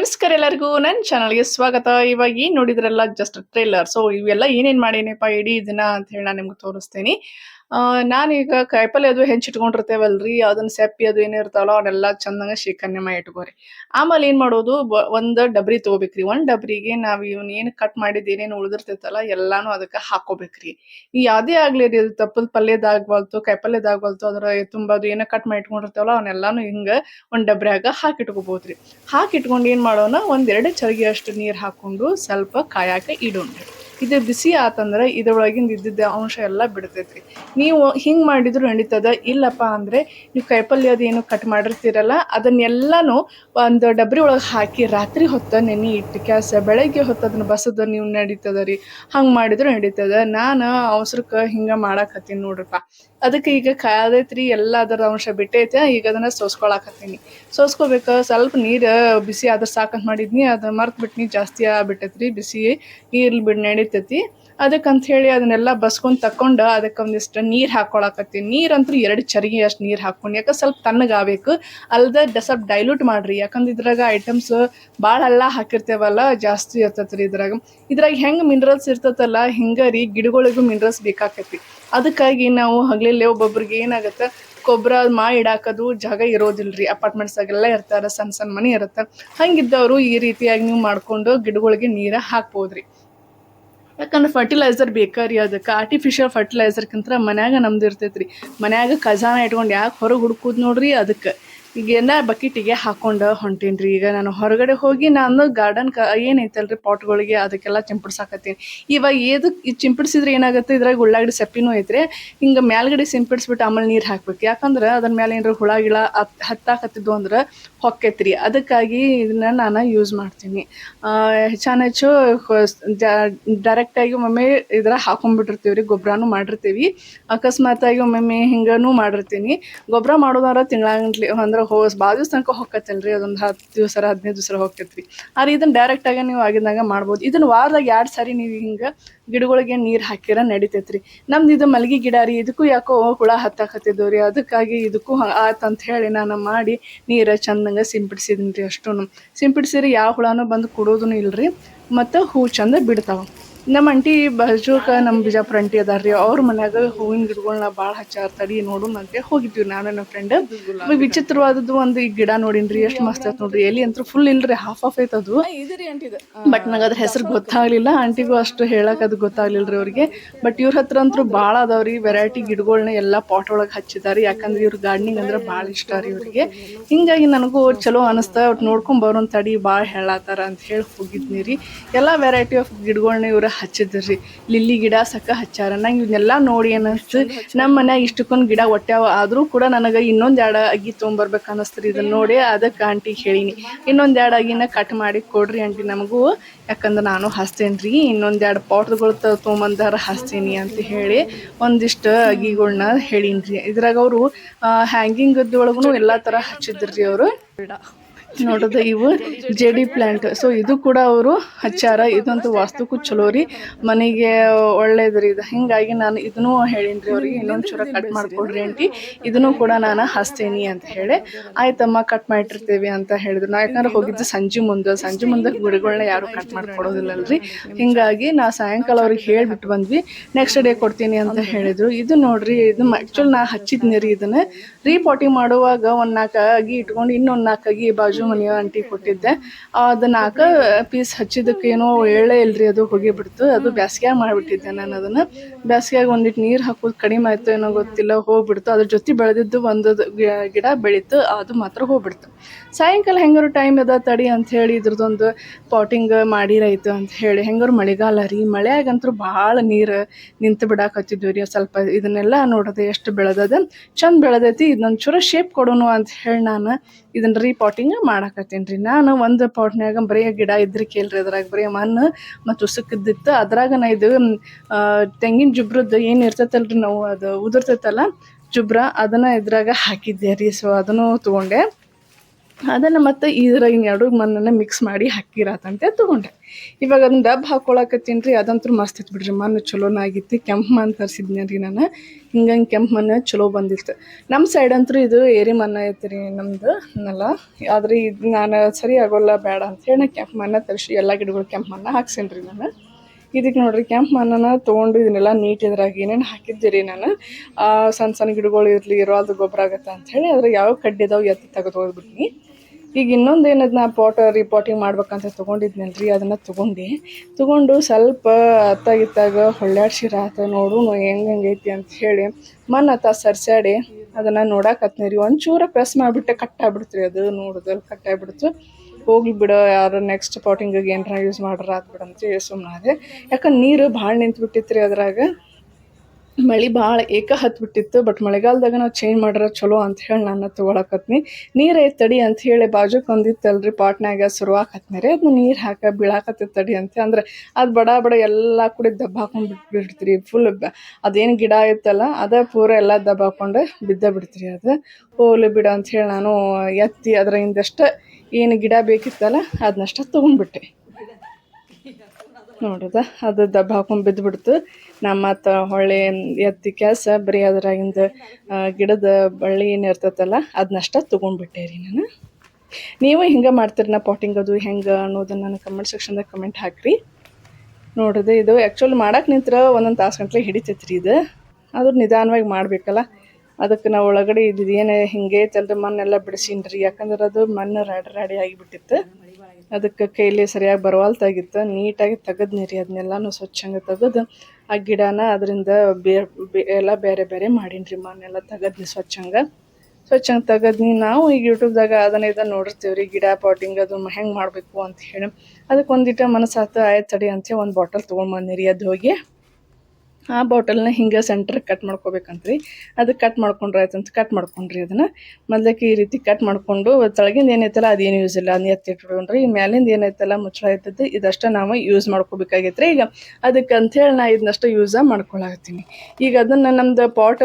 ನಮಸ್ಕಾರ ಎಲ್ಲರಿಗೂ ನನ್ನ ಚಾನಲ್ಗೆ ಸ್ವಾಗತ. ಇವಾಗ ಏನು ನೋಡಿದ್ರಲ್ಲ ಜಸ್ಟ್ ಟ್ರೇಲರ್ ಸೊ ಇವೆಲ್ಲ ಏನೇನ್ ಮಾಡೇನಪ್ಪ ಇಡೀ ದಿನ ಅಂತ ಹೇಳಿ ನಾನು ನಿಮ್ಗೆ ತೋರಿಸ್ತೀನಿ. ನಾನೀಗ ಕಾಯಿಪಲ್ಲೆ ಅದು ಹೆಂಚಿಟ್ಕೊಂಡಿರ್ತೇವಲ್ರಿ ಅದನ್ನ ಸೆಪ್ಪಿ ಅದು ಏನಿರ್ತಾವಲ್ಲ ಅವನ್ನೆಲ್ಲ ಚಂದಂಗ ಶೇಖರಣೆ ಮಾಡಿ ಇಟ್ಕೋರಿ. ಆಮೇಲೆ ಏನ್ ಮಾಡೋದು ಒಂದು ಡಬ್ರಿ ತೊಗೋಬೇಕ್ರಿ. ಒಂದು ಡಬ್ರಿಗೆ ನಾವು ಇವನ್ ಏನು ಕಟ್ ಮಾಡಿದ್ದು ಏನೇನು ಉಳಿದಿರ್ತೈತಲ್ಲ ಎಲ್ಲಾನು ಅದಕ್ಕೆ ಹಾಕೋಬೇಕ್ರಿ. ಈ ಯಾವ್ದೇ ಆಗ್ಲಿ ರೀ, ಅದು ತಪ್ಪದ ಪಲ್ಯದಾಗ್ಬಾರ್ದು ಕಾಯಿಪಲ್ಯದಾಗ್ಬಾರ್ದು ಅದ್ರ ತುಂಬದು ಏನೋ ಕಟ್ ಮಾಡಿ ಇಟ್ಕೊಂಡಿರ್ತೇವಲ್ಲ ಅವನ್ನೆಲ್ಲಾನು ಹಿಂಗ ಒಂದು ಡಬ್ರ್ಯಾಗ ಹಾಕಿಟ್ಕೋಬಹುದ್ರಿ ಹಾಕಿಟ್ಕೊಂಡು ಏನ್ ಮಾಡೋಣ ಒಂದೆರಡು ಚರಿಗೆ ಅಷ್ಟು ನೀರ್ ಹಾಕೊಂಡು ಸ್ವಲ್ಪ ಕಾಯಕ್ಕೆ ಇಡೋಣ್ರಿ. ಇದು ಬಿಸಿ ಆತಂದ್ರೆ ಇದ್ರೊಳಗಿಂದ ಇದ್ದಿದ್ದ ಅಂಶ ಎಲ್ಲ ಬಿಡ್ತೈತ್ರಿ. ನೀವು ಹಿಂಗೆ ಮಾಡಿದ್ರು ನಡೀತದ? ಇಲ್ಲಪ್ಪ ಅಂದರೆ ನೀವು ಕಾಯಿಪಲ್ಯ ಏನು ಕಟ್ ಮಾಡಿರ್ತೀರಲ್ಲ, ಅದನ್ನೆಲ್ಲಾನು ಒಂದು ಡಬ್ರಿ ಒಳಗೆ ಹಾಕಿ ರಾತ್ರಿ ಹೊತ್ತ ನೆನೆ ಇಟ್ಟು ಕ್ಯಾಸ ಬೆಳಗ್ಗೆ ಹೊತ್ತು ಅದನ್ನು ಬಸದ ನೀವು ನಡೀತದ ರೀ. ಹಂಗೆ ಮಾಡಿದ್ರು ನಡೀತದ. ನಾನು ಅವಸರಕ್ಕೆ ಹಿಂಗ ಮಾಡಾಕತ್ತೀನಿ ನೋಡ್ರಪ್ಪ. ಅದಕ್ಕೆ ಈಗ ಕಾದೈತ್ರಿ ಎಲ್ಲ ಅದರ ಅಂಶ ಬಿಟ್ಟೈತೆ, ಈಗ ಅದನ್ನ ಸೋಸ್ಕೊಳಕತ್ತೀನಿ. ಸೋಸ್ಕೋಬೇಕು, ಸ್ವಲ್ಪ ನೀರು ಬಿಸಿ ಆದ್ರೆ ಸಾಕಂತ ಮಾಡಿದ್ನಿ ಅದು ಮರ್ತು ಬಿಟ್ನಿ, ಜಾಸ್ತಿ ಆಗ್ಬಿಟ್ಟೈತ್ರಿ ಬಿಸಿ. ನೀರ್ ಬಿಡ್ ನಡೀತೈತಿ. ಅದಕ್ಕಂತ ಹೇಳಿ ಅದನ್ನೆಲ್ಲ ಬಸ್ಕೊಂಡು ತಕೊಂಡು ಅದಕ್ಕೆ ಒಂದಿಷ್ಟು ನೀರು ಹಾಕೊಳಕತ್ತೀನಿ ನೀರಂತೂ ಎರಡು ಚರಿಗೆ ಅಷ್ಟು ನೀರು ಹಾಕ್ಕೊಂಡು, ಯಾಕೆ ಸ್ವಲ್ಪ ತಣ್ಣಗಾಗಬೇಕು ಅಲ್ಲದೆ ಸ್ವಲ್ಪ ಡೈಲ್ಯೂಟ್ ಮಾಡಿರಿ. ಯಾಕಂದ್ರೆ ಇದ್ರಾಗ ಐಟಮ್ಸ್ ಭಾಳ ಎಲ್ಲ ಹಾಕಿರ್ತೇವಲ್ಲ, ಜಾಸ್ತಿ ಇರ್ತೈತ್ರಿ ಇದ್ರಾಗ. ಇದ್ರಾಗ ಹೆಂಗೆ ಮಿನರಲ್ಸ್ ಇರ್ತೈತಲ್ಲ ಹಿಂಗೆ ರೀ ಗಿಡಗಳಿಗೂ ಮಿನರಲ್ಸ್ ಬೇಕಾಕೈತಿ ಅದಕ್ಕಾಗಿ ನಾವು ಹಗಲಿಲ್ಲೇ ಒಬ್ಬೊಬ್ರಿಗೆ ಏನಾಗುತ್ತೆ ಕೊಬ್ಬರ ಮಾ ಇಡಾಕದು ಜಾಗ ಇರೋದಿಲ್ಲ ರೀ ಅಪಾರ್ಟ್ಮೆಂಟ್ಸಾಗೆಲ್ಲ ಇರ್ತಾರೆ, ಸಣ್ಣ ಸಣ್ಣ ಮನೆ ಇರುತ್ತೆ. ಹಂಗಿದ್ದವರು ಈ ರೀತಿಯಾಗಿ ನೀವು ಮಾಡ್ಕೊಂಡು ಗಿಡಗಳಿಗೆ ನೀರ ಹಾಕ್ಬೋದ್ರಿ. ಯಾಕಂದ್ರೆ ಫರ್ಟಿಲೈಸರ್ ಬೇಕಾರಿ ಅದಕ್ಕೆ? ಆರ್ಟಿಫಿಷಿಯಲ್ ಫರ್ಟಿಲೈಸರ್ಕಿಂತ ಮನ್ಯಾಗ ನಮ್ದು ಇರ್ತೈತ್ರಿ ಮನ್ಯಾಗ ಖಜಾನ ಇಟ್ಕೊಂಡು ಯಾಕೆ ಹೊರಗೆ ಹುಡುಕುದು ನೋಡ್ರಿ ಅದಕ್ಕೆ. ಈಗೆಲ್ಲ ಬಕೆಟಿಗೆ ಹಾಕೊಂಡು ಹೊಂಟೀನಿ ಈಗ ನಾನು ಹೊರಗಡೆ ಹೋಗಿ ನಾನು ಗಾರ್ಡನ್ ಕ ಏನೈತಲ್ರಿ ಪಾಟ್ಗಳಿಗೆ ಅದಕ್ಕೆಲ್ಲ ಚಿಂಪಡ್ಸಾಕತ್ತೀನಿ ಇವಾಗ ಏದು ಇದು ಚಿಂಪಡಿಸಿದ್ರೆ ಏನಾಗುತ್ತೆ? ಇದ್ರಾಗ ಉಳ್ಳಾಗಡ್ಡಿ ಸೆಪ್ಪಿನೂ ಐತ್ರಿ. ಹಿಂಗೆ ಮೇಲ್ಗಡೆ ಸಿಂಪಡಿಸ್ಬಿಟ್ಟು ಆಮೇಲೆ ನೀರು ಹಾಕ್ಬೇಕು. ಯಾಕಂದ್ರೆ ಅದ್ರ ಮೇಲೆ ಏನಾರ ಹುಳ ಗಿಳ ಹತ್ ಹತ್ತಾಕತ್ತಿದ್ವು ಅಂದ್ರೆ ಹೊಕ್ಕೈತ್ರಿ. ಅದಕ್ಕಾಗಿ ಇದನ್ನ ನಾನು ಯೂಸ್ ಮಾಡ್ತೀನಿ. ಹೆಚ್ಚಾನ ಹೆಚ್ಚು ಡೈರೆಕ್ಟಾಗಿ ಒಮ್ಮೆ ಇದ್ರ ಹಾಕೊಂಡ್ಬಿಟ್ಟಿರ್ತೀವಿ ರೀ ಗೊಬ್ಬರನೂ ಮಾಡಿರ್ತೀವಿ. ಅಕಸ್ಮಾತಾಗಿ ಒಮ್ಮೊಮ್ಮೆ ಹಿಂಗನೂ ಮಾಡಿರ್ತೀನಿ. ಗೊಬ್ಬರ ಮಾಡೋದಾರ ತಿಂಗಳಾಗಂಟ್ಲಿ ಅಂದ್ರೆ ಹೋಸ್ ಭಾಳ ದಿವ್ಸ ತನಕ ಹೊಕ್ಕತ್ತಲ್ರಿ ಅದೊಂದು ಹತ್ತು ದಿವಸ ಹದಿನೈದು ದಿವಸ ಹೋಗ್ತೈತ್ರಿ ಆದ್ರೆ ಇದನ್ನ ಡೈರೆಕ್ಟಾಗಿ ನೀವು ಆಗಿದ್ದಾಗ ಮಾಡ್ಬೋದು. ಇದನ್ನ ವಾರದಾಗ ಎರಡು ಸಾರಿ ನೀವು ಹಿಂಗೆ ಗಿಡಗಳಿಗೆ ನೀರು ಹಾಕಿರ ನಡಿತೈತ್ರಿ. ನಮ್ದು ಇದು ಮಲ್ಗಿ ಗಿಡ ರೀ, ಇದಕ್ಕೂ ಯಾಕೋ ಹುಳ ಹತ್ತಾಕತ್ತಿದ್ದವು ರೀ, ಅದಕ್ಕಾಗಿ ಇದಕ್ಕೂ ಆತಂತ ಹೇಳಿ ನಾನು ಮಾಡಿ ನೀರು ಚಂದಂಗ ಸಿಂಪಡಿಸಿದ್ದೀನಿ ರೀ ಅಷ್ಟೂ ಸಿಂಪಡಿಸಿರಿ ಯಾವ ಹುಳನೂ ಬಂದು ಕೊಡೋದೂ ಇಲ್ರಿ, ಮತ್ತು ಹೂ ಚಂದ ಬಿಡ್ತಾವ. ನಮ್ಮ ಅಂಟಿ ಬಾಜುಕ ನಮ್ಮ ಬಿಜಾಪುರ ಅಂಟಿ ಅದಾರ ರೀ ಅವ್ರ ಮನ್ಯಾಗ ಹೂವಿನ ಗಿಡಗಳನ್ನ ಭಾಳ ಹಚ್ಚಾರ ತಡಿ ನೋಡು ಅಂತ ಹೋಗಿದ್ವಿ ನಾನು ನನ್ನ ಫ್ರೆಂಡ್ ವಿಚಿತ್ರವಾದದ್ದು ಒಂದು ಈ ಗಿಡ ನೋಡಿನ್ರಿ ಎಷ್ಟು ಮಸ್ತ್ ಆಯ್ತು ನೋಡ್ರಿ ಎಲ್ಲಿ ಅಂತೂ ಫುಲ್ ಇಲ್ರಿ ಹಾಫ್ ಆಫ್ ಐತ್ ಅದು. ಬಟ್ ನಂಗೆ ಅದ್ರ ಹೆಸರು ಗೊತ್ತಾಗ್ಲಿಲ್ಲ ಆಂಟಿಗೂ ಅಷ್ಟು ಹೇಳಕ್ ಅದು ಗೊತ್ತಾಗ್ಲಿಲ್ರಿ ಅವ್ರಿಗೆ. ಬಟ್ ಇವ್ರ ಹತ್ರ ಅಂತೂ ಭಾಳ ಅದಾವ್ರಿ ವೆರೈಟಿ ಗಿಡಗಳನ್ನ ಎಲ್ಲ ಪಾಟ್ ಒಳಗೆ ಹಚ್ಚಿದಾರಿ ಯಾಕಂದ್ರೆ ಇವ್ರ ಗಾರ್ಡನಿಂಗ್ ಅಂದ್ರೆ ಭಾಳ ಇಷ್ಟ ರೀ ಇವ್ರಿಗೆ. ಹಿಂಗಾಗಿ ನನಗೂ ಚಲೋ ಅನಿಸ್ತಾ ಅವ್ರು ನೋಡ್ಕೊಂಡ್ ಬರೋನ್ ತಡಿ ಭಾಳ ಹೇಳತ್ತಾರ ಅಂತ ಹೇಳಿ ಹೋಗಿದ್ನಿ ರೀ. ಎಲ್ಲ ವೆರೈಟಿ ಆಫ್ ಗಿಡಗಳನ್ನ ಇವ್ರ ಹಚ್ಚಿದ್ರಿ. ಲಿಲ್ಲಿ ಗಿಡ ಸಕ್ಕ ಹಚ್ಚಾರ. ನಂಗೆ ಇವನ್ನೆಲ್ಲ ನೋಡಿ ಅನ್ನಿಸ್ತು ನಮ್ಮ ಮನ್ಯಾಗ ಇಷ್ಟಕ್ಕೊಂದು ಗಿಡ ಒಟ್ಟ್ಯಾವ ಆದ್ರೂ ಕೂಡ ನನಗೆ ಇನ್ನೊಂದು ಎರಡು ಅಗಿ ತೊಗೊಂಬರ್ಬೇಕು ರೀ ಇದನ್ನ ನೋಡಿ ಅದಕ್ಕೆ ಆಂಟಿಗೆ ಹೇಳಿನಿ. ಇನ್ನೊಂದು ಎರಡು ಅಗಿನ ಕಟ್ ಮಾಡಿ ಕೊಡ್ರಿ ಆಂಟಿ ನಮಗೂ. ಯಾಕಂದ್ರೆ ನಾನು ಹಚ್ತೇನೆ ರೀ ಇನ್ನೊಂದು ಎರಡು ಪಾಟ್ಗಳು ತೊಗೊಂಬಂದಾರ ಹಚ್ತೀನಿ ಅಂತ ಹೇಳಿ ಒಂದಿಷ್ಟು ಅಗಿಗಳ್ನ ಹೇಳೀನಿ ರೀ ಇದ್ರಾಗ ಅವರು ಹ್ಯಾಂಗಿಂಗದೊಳಗೂ ಎಲ್ಲ ಥರ ಹಚ್ಚಿದ್ರಿ ಅವರು. ನೋಡೋದು ಇವು ಜೆಡಿ ಪ್ಲಾಂಟ್. ಸೊ ಇದು ಕೂಡ ಅವರು ಹಚ್ಚಾರ. ಇದಂತೂ ವಾಸ್ತುಕ್ಕೂ ಚಲೋ ರೀ. ಮನೆಗೆ ಒಳ್ಳೇದ್ರಿ ಇದು. ಹಿಂಗಾಗಿ ನಾನು ಇದನ್ನು ಹೇಳೀನಿ ರೀ ಅವ್ರಿಗೆ. ಇನ್ನೊಂದು ಚೂರ ಕಟ್ ಮಾಡಿಕೊಡ್ರಿ ಆಂಟಿ. ಇದನ್ನು ಕೂಡ ನಾನು ಹಚ್ತೀನಿ ಅಂತ ಹೇಳಿ. ಆಯ್ತಮ್ಮ ಕಟ್ ಮಾಡಿರ್ತೀವಿ ಅಂತ ಹೇಳಿದ್ರು. ನಾ ಯಾಕಂದ್ರೆ ಹೋಗಿದ್ದು ಸಂಜೆ ಮುಂದೆ. ಸಂಜೆ ಮುಂದೆ ಗಿಡಗಳನ್ನ ಯಾರು ಕಟ್ ಮಾಡ್ಕೊಡೋದಿಲ್ಲಲ್ರಿ. ಹಿಂಗಾಗಿ ನಾ ಸಾಯಂಕಾಲ ಅವ್ರಿಗೆ ಹೇಳ್ಬಿಟ್ಟು ಬಂದ್ವಿ. ನೆಕ್ಸ್ಟ್ ಡೇ ಕೊಡ್ತೀನಿ ಅಂತ ಹೇಳಿದ್ರು. ಇದು ನೋಡ್ರಿ ಇದು ಆ್ಯಕ್ಚುಲಿ ನಾ ಹಚ್ಚಿದ್ನಿ ರೀ ಇದನ್ನ. ರೀಪಾಟಿಂಗ್ ಮಾಡುವಾಗ ಒಂದು ನಾಲ್ಕು ಅಗಿ ಇಟ್ಕೊಂಡು ಇನ್ನೊಂದು ನಾಲ್ಕು ಅಗಿ ಬಾಜು ಮನೆಯ ಆಂಟಿ ಕೊಟ್ಟಿದ್ದೆ. ಅದು ನಾಲ್ಕು ಪೀಸ್ ಹಚ್ಚಿದಕ್ಕೆ ಏನೋ ಎಳ್ಳೆ ಇಲ್ರಿ ಅದು ಹೋಗಿಬಿಡ್ತು ಅದು ಬ್ಯಾಸ್ಗ್ಯಾಗ ಮಾಡಿಬಿಟ್ಟಿದ್ದೆ ನಾನು ಅದನ್ನು. ಬ್ಯಾಸ್ಗ್ಯಾಗ ಒಂದಿಟ್ಟು ನೀರು ಹಾಕೋದು ಕಡಿಮೆ ಆಯ್ತು ಏನೋ ಗೊತ್ತಿಲ್ಲ, ಹೋಗ್ಬಿಡ್ತು. ಅದ್ರ ಜೊತೆ ಬೆಳೆದಿದ್ದು ಒಂದು ಗಿಡ ಬೆಳೀತು. ಅದು ಮಾತ್ರ ಹೋಗ್ಬಿಡ್ತು. ಸಾಯಂಕಾಲ ಹೆಂಗಾರು ಟೈಮ್ ಅದ ತಡಿ ಅಂತ ಹೇಳಿ ಇದ್ರದೊಂದು ಪಾಟಿಂಗ್ ಮಾಡಿರಾಯ್ತು ಅಂತ ಹೇಳಿ. ಹೆಂಗಾರು ಮಳೆಗಾಲ ರೀ? ಮಳೆಯಾಗಂತೂ ಭಾಳ ನೀರು ನಿಂತು ಬಿಡಾಕತ್ತಿದ್ವಿ ರೀ. ಸ್ವಲ್ಪ ಇದನ್ನೆಲ್ಲ ನೋಡೋದು ಎಷ್ಟು ಬೆಳೆದದ. ಚಂದ ಬೆಳೆದೈತಿ. ಇದನ್ನೊಂದು ಚೂರ ಶೇಪ್ ಕೊಡೋಣ ಅಂತ ಹೇಳಿ ನಾನು ಇದನ್ನ ರೀಪಾಟಿಂಗ್ ಮಾಡಾಕತ್ತೀನಿ ರೀ. ನಾನು ಒಂದು ಪಾಟ್ನ್ಯಾಗ ಬರೀ ಗಿಡ ಇದ್ರಿ ಕೇಳ್ರಿ ಅದ್ರಾಗ ಬರೀ ಮಣ್ಣು ಮತ್ತು ಉಸುಕಿದ್ದಿತ್ತು. ಅದ್ರಾಗ ನಾ ಇದು ತೆಂಗಿನ ಜುಬ್ರದ್ದು ಏನು ಇರ್ತೈತಲ್ರಿ ನಾವು ಅದು ಉದುರ್ತೈತಲ್ಲ, ಜುಬ್ರ ಅದನ್ನ ಇದ್ರಾಗ ಹಾಕಿದ್ದೆ ರೀ. ಸೊ ಅದನ್ನು ತೊಗೊಂಡೆ. ಅದನ್ನು ಮತ್ತೆ ಇದ್ರಾಗ ಎರಡು ಮಣ್ಣನ್ನು ಮಿಕ್ಸ್ ಮಾಡಿ ಹಾಕಿರತಂತೆ ತೊಗೊಂಡೆ. ಇವಾಗ ಅದನ್ನ ಡಬ್ ಹಾಕೊಳಕತ್ತೀನಿ ರೀ ಅದಂತೂ ಮಸ್ತ್ ಇತ್ತು ಬಿಡ್ರಿ. ಮಣ್ಣು ಚಲೋನ ಆಗಿತ್ತು ಕೆಂಪು ಮಣ್ಣು ತರಿಸಿದ್ನಿ ರೀ ನಾನು. ಹಿಂಗಂಗೆ ಕೆಂಪು ಮಣ್ಣು ಚಲೋ ಬಂದಿತ್ತು. ನಮ್ಮ ಸೈಡ್ ಅಂತೂ ಇದು ಏರಿ ಮಣ್ಣು ಐತೆ ರೀ ನಮ್ದು ನೆಲ. ಆದ್ರೆ ಇದು ನಾನು ಸರಿ ಆಗೋಲ್ಲ ಬೇಡ ಅಂತೇಳಿ ನಾ ಕೆಂಪು ಮಣ್ಣು ತರಿಸಿ ಎಲ್ಲ ಗಿಡಗಳು ಕೆಂಪು ಮಣ್ಣು ಹಾಕ್ಸೇನಿ ರೀ ನಾನು. ಇದಕ್ಕೆ ನೋಡ್ರಿ ಕೆಂಪು ಮಣ್ಣನ ತೊಗೊಂಡು ಇದನ್ನೆಲ್ಲ ನೀಟ್ ಇದ್ರಾಗ ಏನೇನು ಹಾಕಿದ್ದೆ ರೀ ನಾನು. ಆ, ಸಣ್ಣ ಸಣ್ಣ ಗಿಡಗಳು ಇರಲಿ ಇರೋದು ಗೊಬ್ಬರ ಅಂತ ಹೇಳಿ ಅದ್ರ ಯಾವ ಕಡ್ಡಿ ಇದಾವೆ ಎತ್ತಿ ತೆಗೆದು ಹೋಗ್ಬಿಟ್ನಿ. ಈಗ ಇನ್ನೊಂದು ಏನದ ನಾ ಪಾಟ್ ರಿಪೋರ್ಟಿಂಗ್ ಮಾಡ್ಬೇಕಂತ ತೊಗೊಂಡಿದ್ನಲ್ರಿ, ಅದನ್ನು ತೊಗೊಂಡು. ತೊಗೊಂಡು ಸ್ವಲ್ಪ ಅತ್ತಾಗಿತ್ತಾಗ ಹೊಳ್ಯಾಡ್ಸಿರ ಆತ ನೋಡು ಹೆಂಗೆ ಹೆಂಗೈತಿ ಅಂತ ಹೇಳಿ ಮನ್ ಅತ್ತ ಅದನ್ನ ಅದನ್ನು ನೋಡಾಕತ್ನಿ ರೀ ಒಂಚೂರ ಪ್ರೆಸ್ ಮಾಡಿಬಿಟ್ಟೆ ಕಟ್ ಆಗ್ಬಿಡ್ತು ರೀ ಅದು ನೋಡಿದಲ್ಲಿ ಕಟ್ ಆಗ್ಬಿಡ್ತು. ಹೋಗ್ಲಿ ಬಿಡು, ಯಾರು ನೆಕ್ಸ್ಟ್ ಪಾಟಿಂಗಿಗೆ ಏನಾರ ಯೂಸ್ ಮಾಡ್ರ ಆತ್ ಬಿಡು ಅಂತ ಸುಮ್ಮನೆ ಅದೇ ಯಾಕಂದ್ರೆ ನೀರು ಭಾಳ ನಿಂತ್ಬಿಟ್ಟಿತ್ತು ರೀ ಅದ್ರಾಗ. ಮಳೆ ಭಾಳ ಏಕ ಹತ್ಬಿಟ್ಟಿತ್ತು ಬಟ್ ಮಳೆಗಾಲದಾಗ ನಾವು ಚೇಂಜ್ ಮಾಡ್ರೆ ಚಲೋ ಅಂತ ಹೇಳಿ ನಾನು ತೊಗೊಳಕತ್ನಿ. ನೀರು ತಡಿ ಅಂತ ಹೇಳಿ ಬಾಜುಕ್ ಒಂದಿತ್ತಲ್ರಿ ಪಾಟ್ನಾಗ ಶುರುವಾಕತ್ನಿ ರೀ ಅದನ್ನ ನೀರು ಹಾಕ ಬೀಳಾಕತ್ತೈತೆ ತಡಿ ಅಂತ. ಅಂದ್ರೆ ಅದು ಬಡ ಬಡ ಎಲ್ಲ ಕೂಡ ದಬ್ಬ ಹಾಕೊಂಡು ಬಿಟ್ಬಿಡ್ತೀರಿ ಫುಲ್ ಅದೇನು ಗಿಡ ಇತ್ತಲ್ಲ ಅದ ಪೂರ ಎಲ್ಲ ದಬ್ಬ ಹಾಕೊಂಡು ಬಿದ್ದ ಬಿಡ್ತೀರಿ ಅದು. ಹೋಗ್ಲಿ ಬಿಡ ಅಂತ ಹೇಳಿ ನಾನು ಎತ್ತಿ ಅದರಿಂದಷ್ಟು ಏನು ಗಿಡ ಬೇಕಿತ್ತಲ್ಲ ಅದನ್ನಷ್ಟ ತೊಗೊಂಡ್ಬಿಟ್ಟೆ. ನೋಡುದ ಅದು. ದಬ್ಬ ಹಾಕೊಂಡು ಬಿದ್ದುಬಿಡ್ತು ನಾ ಮತ್ತು ಹೊಳ್ಳಿ ಎತ್ತಿ ಕ್ಯಾಸ ಬರೀ ಅದ್ರಾಗಿಂದ ಗಿಡದ ಬಳ್ಳಿ ಏನು ಇರ್ತೈತಲ್ಲ ಅದನ್ನಷ್ಟ ತೊಗೊಂಡ್ಬಿಟ್ಟೆ ರೀ ನಾನು. ನೀವು ಹಿಂಗೆ ಮಾಡ್ತೀರಿ ನಾ ಪಾಟಿಂಗ್ ಅದು ಹೆಂಗೆ ಅನ್ನೋದನ್ನು ನಾನು ಕಮೆಂಟ್ ಸೆಕ್ಷನ್ದಾಗ ಕಮೆಂಟ್ ಹಾಕ್ರಿ. ನೋಡಿದೆ ಇದು ಆ್ಯಕ್ಚುಲಿ ಮಾಡಕ್ಕೆ ನಿಂತ್ರ ಒಂದೊಂದು ತಾಸು ಗಂಟ್ಲೆ ಹಿಡಿತೈತೆ ರೀ ಇದು. ಆದ್ರೂ ನಿಧಾನವಾಗಿ ಮಾಡಬೇಕಲ್ಲ. ಅದಕ್ಕೆ ನಾವು ಒಳಗಡೆ ಇದು ಏನು ಹಿಂಗೆ ಐತಲ್ರಿ ಮಣ್ಣೆಲ್ಲ ಬಿಡಿಸಿನ್ರಿ. ಯಾಕಂದ್ರೆ ಅದು ಮಣ್ಣು ರಾಡಿ ರಾಡಿ ಆಗಿಬಿಟ್ಟಿತ್ತು. ಅದಕ್ಕೆ ಕೈಲಿ ಸರಿಯಾಗಿ ಬರವಲ್ತಾಗಿತ್ತು ನೀಟಾಗಿ ತೆಗೆದ್ನಿ ರೀ ಅದನ್ನೆಲ್ಲನೂ ಸ್ವಚ್ಛಂಗೆ ತೆಗೆದು ಆ ಗಿಡನ ಅದರಿಂದ ಬೇ ಎಲ್ಲ ಬೇರೆ ಬೇರೆ ಮಾಡೀನಿ ರೀ ಮನೆಲ್ಲ ತೆಗೆದ್ನಿ ಸ್ವಚ್ಛಂಗೆ. ಸ್ವಚ್ಛಂಗೆ ತೆಗೆದ್ನಿ ನಾವು ಈಗ ಯೂಟ್ಯೂಬ್ದಾಗ ಅದನ್ನ ಇದನ್ನು ನೋಡಿರ್ತೀವಿ ರೀ, ಗಿಡ ಪಾಟಿಂಗ್ ಅದು ಹೆಂಗೆ ಮಾಡಬೇಕು ಅಂತ ಹೇಳಿ. ಅದಕ್ಕೆ ಒಂದಿಟ ಮನಸ್ಸಾತು, ಆಯ್ತು ತಡಿ ಅಂತ ಒಂದು ಬಾಟಲ್ ತೊಗೊಂಡು ಬಂದಿರಿ ಅದು ಹೋಗಿ ಆ ಬಾಟಲ್ನ ಹಿಂಗೆ ಸೆಂಟ್ರಿಗೆ ಕಟ್ ಮಾಡ್ಕೋಬೇಕಂತ್ರಿ. ಅದು ಕಟ್ ಮಾಡ್ಕೊಂಡ್ರೆ ಆಯ್ತಂತ ಕಟ್ ಮಾಡ್ಕೊಂಡ್ರಿ ಅದನ್ನು. ಮೊದ್ಲಕ್ಕೆ ಈ ರೀತಿ ಕಟ್ ಮಾಡಿಕೊಂಡು ತಳಗಿಂದ ಏನೈತಲ್ಲ ಅದೇನು ಯೂಸ್ ಇಲ್ಲ. ಅದನ್ನ ಎತ್ತಿಟ್ಕೊಂಡ್ರಿ ಈ ಮ್ಯಾಲಿಂದ ಏನೈತಲ್ಲ ಮುಚ್ಚಳ ಐತದ್ದು ಇದಷ್ಟೇ ನಾವು ಯೂಸ್ ಮಾಡ್ಕೋಬೇಕಾಗೈತ್ರಿ. ಈಗ ಅದಕ್ಕೆ ಅಂಥೇಳಿ ನಾ ಇದನ್ನಷ್ಟು ಯೂಸ ಮಾಡ್ಕೊಳಕತ್ತೀನಿ. ಈಗ ಅದನ್ನು ನಮ್ದು ಪಾಟ್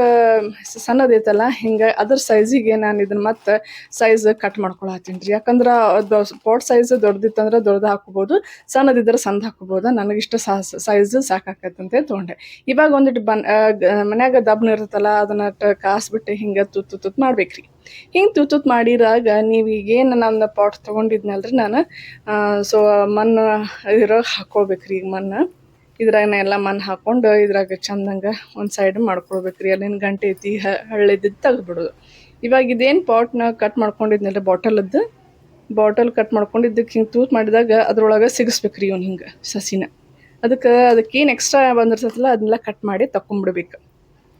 ಸಣ್ಣದೈತಲ್ಲ ಹಿಂಗೆ ಅದ್ರ ಸೈಜಿಗೆ ನಾನು ಇದನ್ನ ಮತ್ತೆ ಸೈಜ್ ಕಟ್ ಮಾಡ್ಕೊಳತ್ತೀನಿ ರೀ ಯಾಕಂದ್ರೆ ಪಾಟ್ ಸೈಜ್ ದೊಡ್ಡದಿತ್ತಂದ್ರೆ ದೊಡ್ಡದು ಹಾಕೋಬೋದು ಸಣ್ಣದಿದ್ರೆ ಸಣ್ಣ ಹಾಕೋಬೋದು ನನಗಿಷ್ಟ ಸೈಜ್ ಸಾಕಾಕತ್ತಂತೆ ಅಂತ ತೊಗೊಂಡೆ. ಇವಾಗ ಒಂದಿಟ್ಟು ಬನ್ ಮನ್ಯಾಗ ದಬ್ನ ಇರುತ್ತಲ್ಲ, ಅದನ್ನ ಕಾಸ್ಬಿಟ್ಟು ಹಿಂಗೆ ತುತ್ತು ತುತ್ತು ಮಾಡ್ಬೇಕ್ರಿ. ಹಿಂಗೆ ತುತ್ತು ಮಾಡಿರಾಗ ನೀವು ಈಗೇನು ನನ್ನ ಪಾಟ್ ತೊಗೊಂಡಿದ್ನಲ್ರಿ ನಾನು. ಸೊ ಮಣ್ಣು ಇದ್ರಾಗ ಹಾಕ್ಕೊಳ್ಬೇಕ್ರಿ ಈಗ ಮಣ್ಣು ಇದ್ರಾಗ ನಾ ಎಲ್ಲ ಮಣ್ಣು ಹಾಕ್ಕೊಂಡು ಇದ್ರಾಗ ಚಂದಂಗೆ ಒಂದು ಸೈಡ್ ಮಾಡ್ಕೊಳ್ಬೇಕ್ರಿ. ಅಲ್ಲಿನ ಗಂಟೆ ಐತಿ ಹಳ್ಳಿದ್ದು ತೆಗ್ದ್ಬಿಡೋದು. ಇವಾಗ ಇದೇನು ಪಾಟ್ನ ಕಟ್ ಮಾಡ್ಕೊಂಡಿದ್ನಲ್ರಿ ಬಾಟಲದ್ದು? ಬಾಟಲ್ ಕಟ್ ಮಾಡ್ಕೊಂಡಿದ್ದಕ್ಕೆ ಹಿಂಗೆ ತೂತ್ ಮಾಡಿದಾಗ ಅದ್ರೊಳಗೆ ಸಿಗಿಸ್ಬೇಕ್ರಿ ಇವ್ನು ಹಿಂಗೆ ಸಸಿನ. ಅದಕ್ಕೆ ಅದಕ್ಕೇನು ಎಕ್ಸ್ಟ್ರಾ ಬಂದಿರ್ತೈತಲ್ಲ ಅದನ್ನೆಲ್ಲ ಕಟ್ ಮಾಡಿ ತಕೊಂಬಿಡ್ಬೇಕು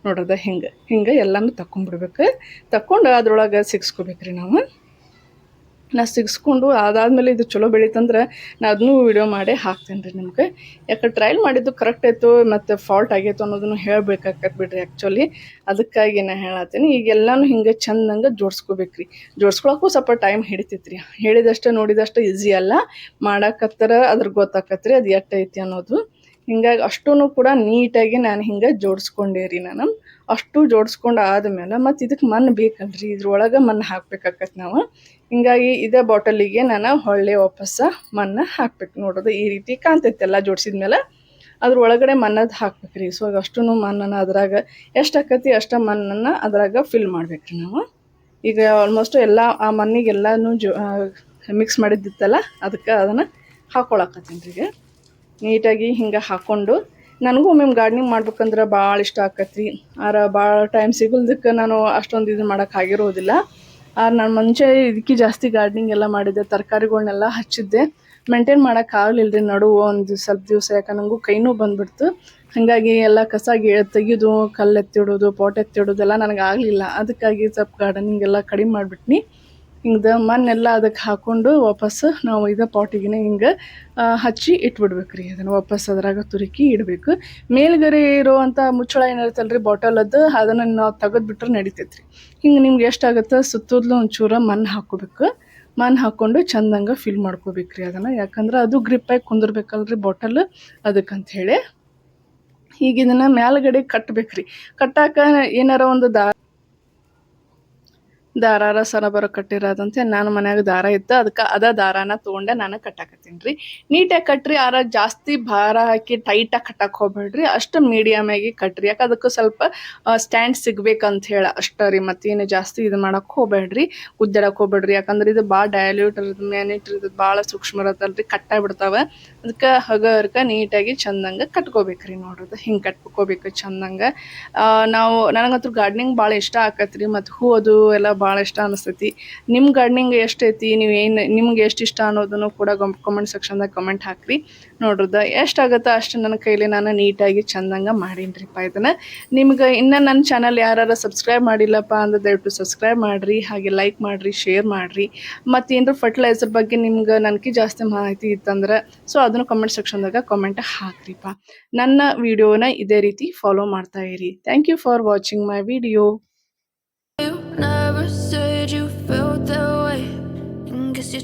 ನೋಡ್ರದ ಹಿಂಗೆ ಹಿಂಗೆ ಎಲ್ಲನೂ ತಕೊಂಬಿಡ್ಬೇಕು ತಕೊಂಡು ಅದ್ರೊಳಗೆ ಸಿಗಿಸ್ಕೋಬೇಕ್ರಿ ನಾವು ನಾ ಸಿಗಿಸ್ಕೊಂಡು ಅದಾದಮೇಲೆ ಇದು ಚಲೋ ಬೆಳೀತಂದ್ರೆ ನಾ ಅದನ್ನೂ ವಿಡಿಯೋ ಮಾಡಿ ಹಾಕ್ತೇನೆ ರೀ ನಿಮ್ಗೆ. ಯಾಕೆ ಟ್ರಯಲ್ ಮಾಡಿದ್ದು ಕರೆಕ್ಟ್ ಆಯಿತು, ಮತ್ತು ಫಾಲ್ಟ್ ಆಗೈತು ಅನ್ನೋದನ್ನು ಹೇಳಬೇಕಾಗತ್ತೆ ಬಿಡ್ರಿ ಆ್ಯಕ್ಚುಲಿ ಅದಕ್ಕಾಗಿ ನಾ ಹೇಳತ್ತೀನಿ ಈಗ ಎಲ್ಲನೂ ಹಿಂಗೆ ಚಂದಂಗೆ ಜೋಡಿಸ್ಕೋಬೇಕ್ರಿ. ಜೋಡಿಸ್ಕೊಳಕ್ಕೂ ಸ್ವಲ್ಪ ಟೈಮ್ ಹಿಡಿತೈತೆ ರೀ ಹೇಳಿದಷ್ಟೇ, ನೋಡಿದಷ್ಟು ಈಸಿ ಅಲ್ಲ. ಮಾಡಾಕತ್ತರ ಅದ್ರ ಗೊತ್ತಾಕತ್ರಿ, ಅದು ಎಟ್ಟೈತಿ ಅನ್ನೋದು. ಹಿಂಗಾಗಿ ಅಷ್ಟೂ ಕೂಡ ನೀಟಾಗಿ ನಾನು ಹಿಂಗೆ ಜೋಡಿಸ್ಕೊಂಡೆ ರೀ ನಾನು. ಅಷ್ಟು ಜೋಡಿಸ್ಕೊಂಡು ಆದಮೇಲೆ ಮತ್ತು ಇದಕ್ಕೆ ಮಣ್ಣು ಬೇಕಲ್ರಿ, ಇದ್ರೊಳಗೆ ಮಣ್ಣು ಹಾಕ್ಬೇಕಾಕತ್ ನಾವು. ಹಿಂಗಾಗಿ ಇದೇ ಬಾಟಲಿಗೆ ನಾನು ಹೊಳ್ಳೆ ವಾಪಸ್ಸ ಮಣ್ಣು ಹಾಕ್ಬೇಕು ನೋಡೋದು. ಈ ರೀತಿ ಕಾಣ್ತೈತೆ ಎಲ್ಲ ಜೋಡಿಸಿದ್ಮೇಲೆ. ಅದ್ರ ಒಳಗಡೆ ಮಣ್ಣದು ಹಾಕ್ಬೇಕ್ರಿ. ಸೊ ಅಷ್ಟು ಮಣ್ಣನ್ನು ಅದ್ರಾಗ ಎಷ್ಟು ಆಕತಿ ಅಷ್ಟು ಮಣ್ಣನ್ನು ಅದ್ರಾಗ ಫಿಲ್ ಮಾಡ್ಬೇಕ್ರಿ ನಾವು. ಈಗ ಆಲ್ಮೋಸ್ಟ್ ಎಲ್ಲ ಆ ಮಣ್ಣಿಗೆಲ್ಲನೂ ಜೋ ಮಿಕ್ಸ್ ಮಾಡಿದ್ದಿತ್ತಲ್ಲ, ಅದಕ್ಕೆ ಅದನ್ನು ಹಾಕ್ಕೊಳಕತ್ತೀನಿ ರೀ ನೀಟಾಗಿ ಹಿಂಗೆ ಹಾಕ್ಕೊಂಡು ನನಗೂ ಒಮ್ಮೆ ಗಾರ್ಡ್ನಿಂಗ್ ಮಾಡ್ಬೇಕಂದ್ರೆ ಭಾಳ ಇಷ್ಟ ಆಕತ್ತಿ ಆರ ಭಾಳ ಟೈಮ್ ಸಿಗಲ್ದಕ್ಕೆ ನಾನು ಅಷ್ಟೊಂದು ಇದು ಮಾಡೋಕೆ ಆಗಿರೋದಿಲ್ಲ. ಆ ನಾನು ಮುಂಚೆ ಇದಕ್ಕೆ ಜಾಸ್ತಿ ಗಾರ್ಡ್ನಿಂಗ್ ಎಲ್ಲ ಮಾಡಿದ್ದೆ ತರಕಾರಿಗಳನ್ನೆಲ್ಲ ಹಚ್ಚಿದ್ದೆ. ಮೇಂಟೈನ್ ಮಾಡೋಕ್ಕಾಗಲಿಲ್ಲ ರೀ ನಡುವು ಒಂದು ಸ್ವಲ್ಪ ದಿವಸ, ಯಾಕೆ ನನಗೂ ಕೈನೂ ಬಂದುಬಿಡ್ತು. ಹಾಗಾಗಿ ಎಲ್ಲ ಕಸ, ಗಿ, ತೆಗೆದು ಕಲ್ಲು ಎತ್ತಿಡೋದು, ಪಾಟ್ ಎತ್ತಿಡೋದು ಎಲ್ಲ ನನಗೆ ಆಗಲಿಲ್ಲ. ಅದಕ್ಕಾಗಿ ಸ್ವಲ್ಪ ಗಾರ್ಡನಿಂಗ್ ಎಲ್ಲ ಕಡಿಮೆ ಮಾಡಿಬಿಟ್ನಿ. ಹಿಂಗೆ ಮಣ್ಣೆಲ್ಲ ಅದಕ್ಕೆ ಹಾಕ್ಕೊಂಡು ವಾಪಸ್ ನಾವು ಇದು ಪಾಟಿಗೆ ಹಿಂಗೆ ಹಚ್ಚಿ ಇಟ್ಬಿಡ್ಬೇಕು ರೀ ಅದನ್ನು ವಾಪಸ್ ಅದ್ರಾಗ ತುರುಕಿ ಇಡಬೇಕು. ಮೇಲ್ಗಡೆ ಇರುವಂಥ ಮುಚ್ಚಳ ಏನಿರುತ್ತಲ್ಲ ರೀ ಬಾಟಲದ್ದು ಅದನ್ನು ನಾವು ತೆಗೆದ್ಬಿಟ್ರೆ ನಡಿತೈತೆ ರೀ ಹಿಂಗೆ ನಿಮ್ಗೆ ಎಷ್ಟಾಗುತ್ತೆ ಸುತ್ತಲೂ ಒಂಚೂರು ಮಣ್ಣು ಹಾಕೋಬೇಕು. ಮಣ್ಣು ಹಾಕ್ಕೊಂಡು ಚಂದಂಗೆ ಫಿಲ್ ಮಾಡ್ಕೋಬೇಕು ರೀ ಅದನ್ನು. ಯಾಕಂದ್ರೆ ಅದು ಗ್ರಿಪ್ಪಾಗಿ ಕುಂದಿರ್ಬೇಕಲ್ರಿ ಬಾಟಲ್ ಅದಕ್ಕಂತ ಹೇಳಿ. ಈಗ ಇದನ್ನು ಮೇಲ್ಗಡೆ ಕಟ್ಬೇಕು ರೀ ಕಟ್ಟಾಕ ಏನಾರ ಒಂದು ದಾ ದಾರಾರ ಸರಬರ ಕಟ್ಟಿರೋದಂತೆ ನಾನು ಮನ್ಯಾಗ ದಾರ ಇತ್ತು ಅದಕ್ಕೆ ಅದ ದಾರಾನ ತೊಗೊಂಡೆ, ನಾನು ಕಟ್ಟಾಕತ್ತೀನಿ ರೀ. ನೀಟಾಗಿ ಕಟ್ರಿ, ಆರ ಜಾಸ್ತಿ ಭಾರ ಹಾಕಿ ಟೈಟಾಗಿ ಕಟ್ಟಕ್ಕೆ ಹೋಗ್ಬೇಡ್ರಿ. ಅಷ್ಟು ಮೀಡಿಯಮ್ ಆಗಿ ಕಟ್ರಿ. ಯಾಕೆ ಅದಕ್ಕೆ ಸ್ವಲ್ಪ ಸ್ಟ್ಯಾಂಡ್ ಸಿಗ್ಬೇಕಂತ ಹೇಳಿ ಅಷ್ಟೇ ರೀ. ಮತ್ತೇನು ಜಾಸ್ತಿ ಇದು ಮಾಡಕ್ಕೆ ಹೋಗ್ಬೇಡ್ರಿ ಉದ್ದಾಡಕ್ಕೆ ಹೋಗ್ಬೇಡ್ರಿ. ಯಾಕಂದ್ರೆ ಇದು ಭಾಳ ಡೈಲ್ಯೂಟ್ ಇರೋದು ಮ್ಯಾನಿಟ್ ಇರೋದು ಭಾಳ ಸೂಕ್ಷ್ಮ ಇರತ್ತಲ್ರಿ ಕಟ್ಟಾಗಿ ಬಿಡ್ತಾವೆ ಅದಕ್ಕೆ ಹಗರ್ಕ ನೀಟಾಗಿ ಚಂದಂಗೆ ಕಟ್ಕೋಬೇಕ್ರಿ ನೋಡ್ರಿ. ಹಿಂಗೆ ಕಟ್ಕೋಬೇಕು ಚಂದಂಗೆ. ನಾವು, ನನಗಂತೂ ಗಾರ್ಡ್ನಿಂಗ್ ಭಾಳ ಇಷ್ಟ ಆಕತ್ರಿ. ಮತ್ತು ಹೂ ಅದು ಎಲ್ಲ ಭಾಳ ಇಷ್ಟ ಅನಿಸ್ತೈತಿ. ನಿಮ್ಮ ಗಾರ್ಡ್ನಿಂಗ್ ಎಷ್ಟೈತಿ ನೀವು ಏನು, ನಿಮ್ಗೆ ಎಷ್ಟು ಇಷ್ಟ ಅನ್ನೋದನ್ನು ಕೂಡ ಕಮೆಂಟ್ ಸೆಕ್ಷನ್ದಾಗ ಕಮೆಂಟ್ ಹಾಕ್ರಿ. ನೋಡ್ರದ ಎಷ್ಟಾಗುತ್ತೋ ಅಷ್ಟು ನನ್ನ ಕೈಲಿ ನಾನು ನೀಟಾಗಿ ಚಂದಂಗೆ ಮಾಡೀನಿರಿಪ್ಪ ಇದನ್ನು. ನಿಮ್ಗೆ ಇನ್ನೂ ನನ್ನ ಚಾನಲ್ ಯಾರು ಸಬ್ಸ್ಕ್ರೈಬ್ ಮಾಡಿಲ್ಲಪ್ಪ ಅಂದ್ರೆ ದಯವಿಟ್ಟು ಸಬ್ಸ್ಕ್ರೈಬ್ ಮಾಡಿರಿ, ಹಾಗೆ ಲೈಕ್ ಮಾಡಿರಿ ಶೇರ್ ಮಾಡಿರಿ. ಮತ್ತು ಏನಾರ ಫರ್ಟಿಲೈಸರ್ ಬಗ್ಗೆ ನಿಮ್ಗೆ ನನಗೆ ಜಾಸ್ತಿ ಮಾಹಿತಿ ಇತ್ತಂದ್ರೆ ಸೊ ಅದನ್ನು ಕಮೆಂಟ್ ಸೆಕ್ಷನ್ದಾಗ ಕಮೆಂಟ್ ಹಾಕ್ರಿಪ್ಪ. ನನ್ನ ವಿಡಿಯೋನ ಇದೇ ರೀತಿ ಫಾಲೋ ಮಾಡ್ತಾ ಇರಿ. Thank you for watching my video